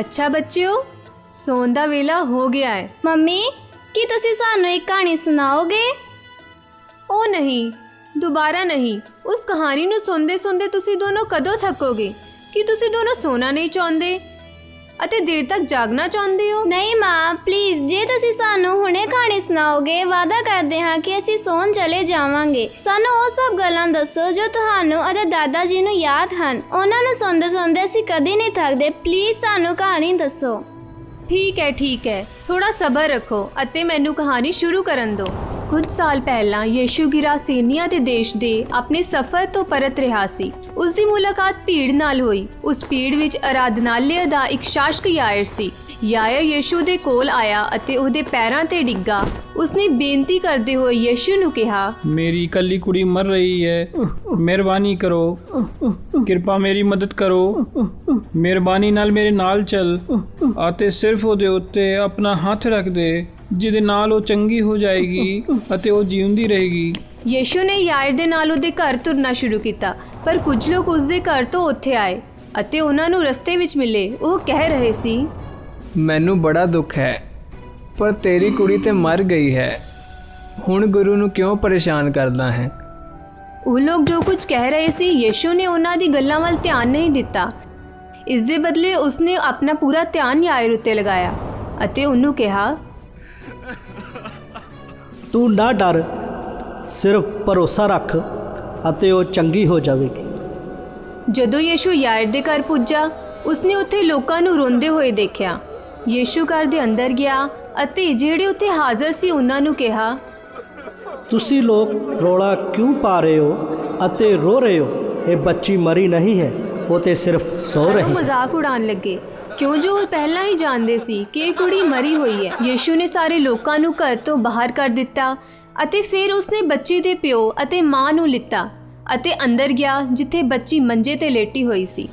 ਅੱਛਾ ਬੱਚਿਓ ਸੌਣ ਦਾ ਵੇਲਾ ਹੋ ਗਿਆ ਹੈ। ਮੰਮੀ ਕੀ ਤੁਸੀਂ ਸਾਨੂੰ ਇੱਕ ਕਹਾਣੀ ਸੁਣਾਓਗੇ? ਉਹ ਨਹੀਂ ਦੁਬਾਰਾ ਨਹੀਂ। ਉਸ ਕਹਾਣੀ ਨੂੰ ਸੁਣਦੇ ਸੁਣਦੇ ਤੁਸੀਂ ਦੋਨੋਂ ਕਦੋਂ ਥੱਕੋਗੇ? ਕੀ ਤੁਸੀਂ ਦੋਨੋਂ ਸੋਣਾ ਨਹੀਂ ਚਾਹੁੰਦੇ? ਅਤੇ ਦੇਰ ਤੱਕ ਜਾਗਣਾ ਚਾਹੁੰਦੇ ਹੋ? ਨਹੀਂ ਮਾਂ ਪਲੀਜ਼ ਜੇ ਤੁਸੀਂ ਸਾਨੂੰ ਹੁਣੇ ਕਹਾਣੀ ਸੁਣਾਓਗੇ ਵਾਅਦਾ ਕਰਦੇ ਹਾਂ ਕਿ ਅਸੀਂ ਸੌਣ ਚਲੇ ਜਾਵਾਂਗੇ। ਸਾਨੂੰ ਉਹ ਸਭ ਗੱਲਾਂ ਦੱਸੋ ਜੋ ਤੁਹਾਨੂੰ ਅਤੇ ਦਾਦਾ ਜੀ ਨੂੰ ਯਾਦ ਹਨ। ਉਹਨਾਂ ਨੂੰ ਸੁਣਦੇ ਸੁਣਦੇ ਅਸੀਂ ਕਦੇ ਨਹੀਂ ਥੱਕਦੇ। ਪਲੀਜ਼ ਸਾਨੂੰ ਕਹਾਣੀ ਦੱਸੋ। ਠੀਕ ਹੈ ਠੀਕ ਹੈ। ਥੋੜਾ ਸਬਰ ਰੱਖੋ ਅਤੇ ਮੈਨੂੰ ਕਹਾਣੀ ਸ਼ੁਰੂ ਕਰਨ ਦਿਓ। ਕੁਝ ਸਾਲ ਪਹਿਲਾਂ ਯੀਸ਼ੂ ਗਿਰਾਸੀਨੀਆ ਦੇ ਦੇਸ਼ ਦੇ ਆਪਣੇ ਸਫ਼ਰ ਤੋਂ ਪਰਤ ਰਿਹਾ ਸੀ। ਉਸ ਦੀ ਮੁਲਾਕਾਤ ਭੀੜ ਨਾਲ ਹੋਈ। ਉਸ ਭੀੜ ਵਿੱਚ ਅਰਾਧਨਾਲਯ ਦਾ ਇੱਕ ਸ਼ਾਸਕ ਯਾਇਰ ਸੀ। ਯਾਇਰ ਯੀਸ਼ੂ ਦੇ ਕੋਲ ਆਇਆ ਅਤੇ ਉਹਦੇ ਪੈਰਾਂ ਤੇ ਡਿੱਗਾ। ਉਸਨੇ ਬੇਨਤੀ ਕਰਦੇ ਹੋਏ ਯੀਸ਼ੂ ਨੂੰ ਕਿਹਾ, ਮੇਰੀ ਇਕੱਲੀ ਕੁੜੀ ਮਰ ਰਹੀ ਹੈ। ਮਿਹਰਬਾਨੀ ਕਰੋ। ਕਿਰਪਾ ਮੇਰੀ ਮਦਦ ਕਰੋ। ਮਿਹਰਬਾਨੀ ਨਾਲ ਮੇਰੇ ਨਾਲ ਚੱਲ ਅਤੇ ਸਿਰਫ ਉਹਦੇ ਉੱਤੇ ਆਪਣਾ ਹੱਥ ਰੱਖ ਦੇ। ਜਿਹਦੇ ਨਾਲ ਉਹ ਚੰਗੀ ਹੋ ਜਾਏਗੀ ਅਤੇ ਉਹ ਜਿਉਂਦੀ ਰਹੇਗੀ। ਯੀਸ਼ੂ ਨੇ ਯਾਇਰ ਦੇ ਨਾਲ ਉਹਦੇ ਘਰ ਤੁਰਨਾ ਸ਼ੁਰੂ ਕੀਤਾ ਪਰ ਕੁਝ ਲੋਕ ਉਸ ਦੇ ਘਰ ਤੋਂ ਉੱਥੇ ਆਏ ਅਤੇ ਉਹਨਾਂ ਨੂੰ ਰਸਤੇ ਵਿੱਚ ਮਿਲੇ। ਉਹ ਕਹਿ ਰਹੇ ਸੀ ਮੈਨੂੰ ਬੜਾ ਦੁੱਖ ਹੈ ਪਰ ਤੇਰੀ ਕੁੜੀ ਤੇ ਮਰ ਗਈ ਹੈ। ਹੁਣ ਗੁਰੂ ਨੂੰ ਕਿਉਂ ਪਰੇਸ਼ਾਨ ਕਰਦਾ ਹੈ? ਉਹ ਲੋਕ ਜੋ ਕੁਝ ਕਹਿ ਰਹੇ ਸੀ ਯੀਸ਼ੂ ਨੇ ਉਹਨਾਂ ਦੀ ਗੱਲਾਂ ਵੱਲ ਧਿਆਨ ਨਹੀਂ ਦਿੱਤਾ। ਇਸ ਦੇ ਬਦਲੇ ਉਸਨੇ ਆਪਣਾ ਪੂਰਾ ਧਿਆਨ ਯਾਇਰ ਉੱਤੇ ਲਗਾਇਆ ਅਤੇ ਉਹਨੂੰ ਕਿਹਾ ਤੂੰ ਨਾ ਡਰ ਸਿਰਫ ਭਰੋਸਾ ਰੱਖ ਅਤੇ ਉਹ ਚੰਗੀ ਹੋ ਜਾਵੇਗੀ। ਜਦੋਂ ਯੀਸ਼ੂ ਯਾਇਰ ਦੇ ਘਰ ਪੁੱਜਾ ਉਸਨੇ ਉੱਥੇ ਲੋਕਾਂ ਨੂੰ ਰੋਂਦੇ ਹੋਏ ਦੇਖਿਆ। ਯੀਸ਼ੂ ਘਰ ਦੇ ਅੰਦਰ ਗਿਆ ਅਤੇ ਜਿਹੜੇ ਉੱਥੇ ਹਾਜ਼ਰ ਸੀ ਉਹਨਾਂ ਨੂੰ ਕਿਹਾ ਤੁਸੀਂ ਲੋਕ ਰੋਲਾ ਕਿਉਂ ਪਾ ਰਹੇ ਹੋ ਅਤੇ ਰੋ ਰਹੇ ਹੋ? ਇਹ ਬੱਚੀ ਮਰੀ ਨਹੀਂ ਹੈ ਉਹ ਤੇ ਸਿਰਫ ਸੋ ਰਹੀ। ਹੈ ਮਜ਼ਾਕ ਉਡਾਉਣ ਲੱਗੇ। ਕਿਉਂ ਜੋ ਉਹ ਪਹਿਲਾਂ ਹੀ ਜਾਣਦੇ ਸੀ ਕਿ ਇਹ ਕੁੜੀ ਮਰੀ ਹੋਈ ਹੈ। ਯੀਸ਼ੂ ਨੇ ਸਾਰੇ ਲੋਕਾਂ ਨੂੰ ਘਰ ਤੋਂ ਬਾਹਰ ਕਰ ਦਿੱਤਾ ਅਤੇ ਫਿਰ ਉਸਨੇ ਬੱਚੀ ਦੇ ਪਿਓ ਅਤੇ ਮਾਂ ਨੂੰ ਲਿੱਤਾ ਅਤੇ ਅੰਦਰ ਗਿਆ ਜਿੱਥੇ ਬੱਚੀ ਮੰਜੇ ਤੇ ਲੇਟੀ ਹੋਈ ਸੀ।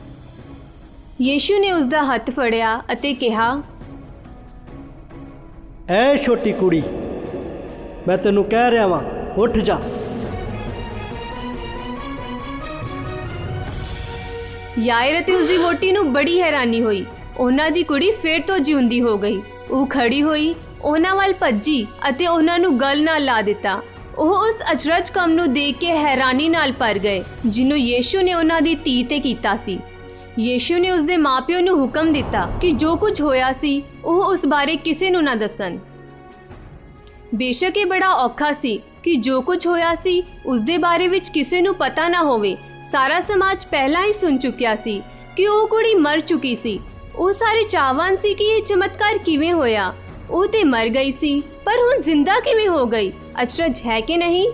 ਯੀਸ਼ੂ ਨੇ ਉਸ ਦਾ ਹੱਥ ਫੜਿਆ ਅਤੇ ਕਿਹਾ ਐ ਛੋਟੀ ਕੁੜੀ ਮੈਂ ਤੈਨੂੰ ਕਹਿ ਰਿਹਾ ਵਾਂ ਉੱਠ ਜਾ। ਯਾਇਰ ਅਤੇ ਉਸ ਦੀ ਵੋਟੀ ਨੂੰ ਬੜੀ ਹੈਰਾਨੀ ਹੋਈ। ਉਹਨਾਂ ਦੀ ਕੁੜੀ ਫਿਰ ਤੋਂ ਜਿਉਂਦੀ ਹੋ ਗਈ। ਉਹ ਖੜੀ ਹੋਈ, ਉਹਨਾਂ ਵੱਲ ਭੱਜੀ ਅਤੇ ਉਹਨਾਂ ਨੂੰ ਗਲ ਨਾਲ ਲਾ ਦਿੱਤਾ। ਉਹ ਉਸ ਅਚਰਜ ਕੰਮ ਨੂੰ ਦੇਖ ਕੇ ਹੈਰਾਨੀ ਨਾਲ ਭਰ ਗਏ, ਜਿਹਨੂੰ ਯੀਸ਼ੂ ਨੇ ਉਹਨਾਂ ਦੀ ਧੀ ਤੇ ਕੀਤਾ ਸੀ। ਯੀਸ਼ੂ ਨੇ ਉਸ ਦੇ ਮਾਪਿਓ ਨੂੰ ਹੁਕਮ ਦਿੱਤਾ ਕਿ ਜੋ ਕੁਝ ਹੋਇਆ ਸੀ, ਉਹ ਉਸ ਬਾਰੇ ਕਿਸੇ ਨੂੰ ਨਾ ਦੱਸਣ। ਬੇਸ਼ੱਕ ਇਹ ਬੜਾ ਔਖਾ ਸੀ ਕਿ ਜੋ ਕੁਝ ਹੋਇਆ ਸੀ, ਉਸਦੇ ਬਾਰੇ ਵਿੱਚ ਕਿਸੇ ਨੂੰ ਪਤਾ ਨਾ ਹੋਵੇ। ਸਾਰਾ ਸਮਾਜ ਪਹਿਲਾਂ ਹੀ ਸੁਣ ਚੁੱਕਿਆ ਸੀ ਕਿ ਉਹ ਕੁੜੀ ਮਰ ਚੁੱਕੀ ਸੀ। ਉਹ ਸਾਰੇ ਚਾਹਵਾਨ ਸੀ ਕਿ ਇਹ ਚਮਤਕਾਰ ਕਿਵੇਂ ਹੋਇਆ? ਉਹ ਤੇ ਮਰ ਗਈ ਸੀ, ਪਰ ਹੁਣ ਜ਼ਿੰਦਾ ਕਿਵੇਂ ਹੋ ਗਈ? ਅਚਰਜ ਹੈ ਕਿ ਨਹੀਂ?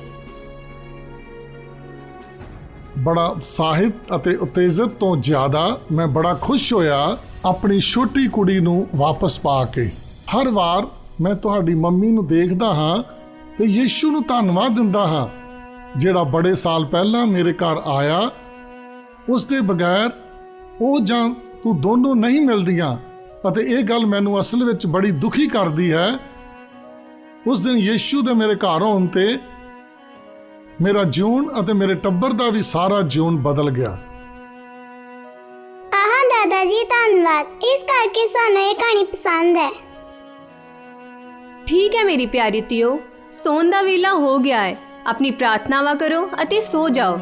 ਬੜਾ ਸਾਹਿਤ ਅਤੇ ਉਤੇਜਤ ਤੋਂ ਜ਼ਿਆਦਾ ਮੈਂ ਬੜਾ ਖੁਸ਼ ਹੋਇਆ ਆਪਣੀ ਛੋਟੀ ਕੁੜੀ ਨੂੰ ਵਾਪਸ ਪਾ ਕੇ। ਹਰ ਵਾਰ ਮੈਂ ਤੁਹਾਡੀ ਮੰਮੀ ਨੂੰ ਦੇਖਦਾ ਹਾਂ ਤੇ ਯੀਸ਼ੂ ਨੂੰ ਧੰਨਵਾਦ ਦਿੰਦਾ ਹਾਂ, ਜਿਹੜਾ ਬੜੇ ਸਾਲ ਪਹਿਲਾਂ ਮੇਰੇ ਘਰ ਆਇਆ। ਉਸ ਦੇ ਬਗੈਰ ਉਹ ਜਾਂ ਤੂੰ ਦੋਨੋਂ ਨਹੀਂ ਮਿਲਦੀਆਂ। ਅਤੇ ਇਹ ਗੱਲ ਮੈਨੂੰ ਅਸਲ ਵਿੱਚ ਬੜੀ ਦੁਖੀ ਕਰਦੀ ਹੈ। ਉਸ ਦਿਨ ਯੀਸ਼ੂ ਦੇ ਮੇਰੇ ਘਰ ਆਉਣ ਤੇ ਮੇਰਾ ਜੀਵਨ ਅਤੇ ਮੇਰੇ ਟੱਬਰ ਦਾ ਵੀ ਸਾਰਾ ਜੀਵਨ ਬਦਲ ਗਿਆ। ਆਹਾਂ ਦਾਦਾ ਜੀ ਧੰਨਵਾਦ। ਇਸ ਕਰਕੇ ਸਾਨੂੰ ਇਹ ਕਹਾਣੀ ਪਸੰਦ ਹੈ। ਠੀਕ ਹੈ ਮੇਰੀ ਪਿਆਰੀ ਧੀਓ ਸੌਣ ਦਾ ਵੇਲਾ ਹੋ ਗਿਆ ਹੈ। ਆਪਣੀ ਪ੍ਰਾਰਥਨਾਵਾਂ ਕਰੋ ਅਤੇ ਸੋ ਜਾਓ।